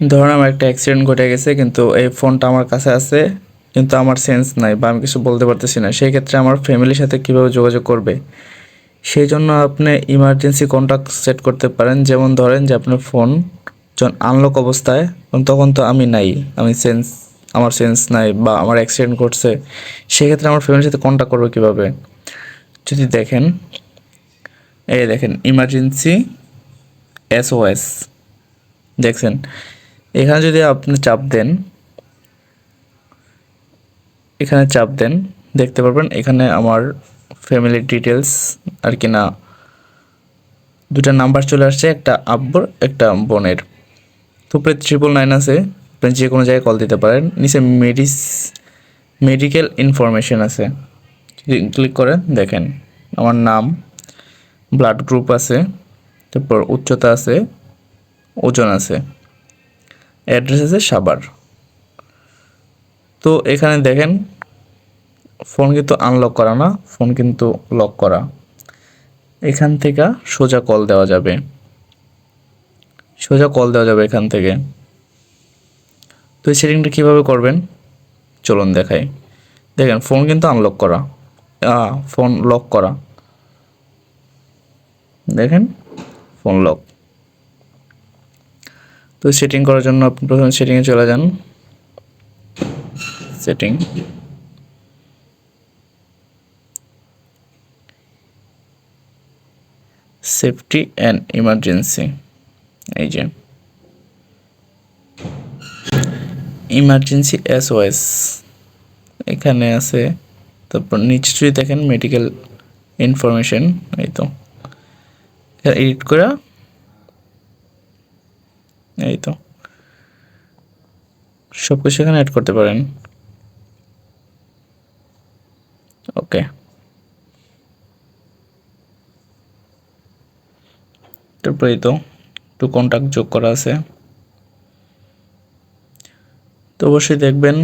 ধরুন আমার একটা অ্যাক্সিডেন্ট ঘটে গেছে, কিন্তু এই ফোনটা আমার কাছে আছে, কিন্তু আমার সেন্স নাই বা আমি কিছু বলতে পারতেছি না। সেই ক্ষেত্রে আমার ফ্যামিলির সাথে কীভাবে যোগাযোগ করবে? সেই জন্য আপনি ইমার্জেন্সি কন্ট্যাক্ট সেট করতে পারেন। যেমন ধরেন যে আপনার ফোন যখন আনলক অবস্থায়, তখন তো আমি নাই, আমি সেন্স আমার সেন্স নাই বা আমার অ্যাক্সিডেন্ট ঘটছে। সেক্ষেত্রে আমার ফ্যামিলির সাথে কন্ট্যাক্ট করব কীভাবে? যদি দেখেন, এই দেখেন ইমার্জেন্সি এসওএস দেখছেন? এখানে যদি আপনি চাপ দেন, এখানে চাপ দেন, দেখতে পারবেন এখানে আমার ফ্যামিলির ডিটেলস আর কি না। দুটা নাম্বার চলে আসছে, একটা আব্বর, একটা বোনের। তো উপরে ট্রিপল নাইন আছে, আপনি যে কোনো জায়গায় কল দিতে পারেন। নিচে মেডিস মেডিকেল ইনফরমেশন আছে। যদি ক্লিক করেন, দেখেন আমার নাম ব্লাড গ্রুপ আছে, তারপর উচ্চতা আছে, ওজন আছে। অ্যাড্রেস আছে সাবার তো এখানে দেখেন ফোন কিন্তু আনলক করা না ফোন কিন্তু লক করা। এখান থেকে সোজা কল দেওয়া যাবে। সোজা কল দেওয়া যাবে এখান থেকে। তো এই সেটিংটা কীভাবে করবেন? চলুন দেখাই। দেখেন ফোন কিন্তু আনলক করা। ফোন লক করা। দেখেন ফোন লক তো সেটিং করার জন্য আপনি প্রথমে সেটিংয়ে চলে যান। সেটিং সেফটি অ্যান্ড ইমার্জেন্সি এই যে। ইমার্জেন্সি এস এসওএস এখানে আছে, তারপর নিচে যদি দেখেন মেডিকেল ইনফরমেশন এই তো। এডিট করা। এই তো। সব কিছু এখানে অ্যাড করতে পারেন। ওকে তারপরে তো, একটু কন্ট্যাক্ট যোগ করা আছে। তো অবশ্যই দেখবেন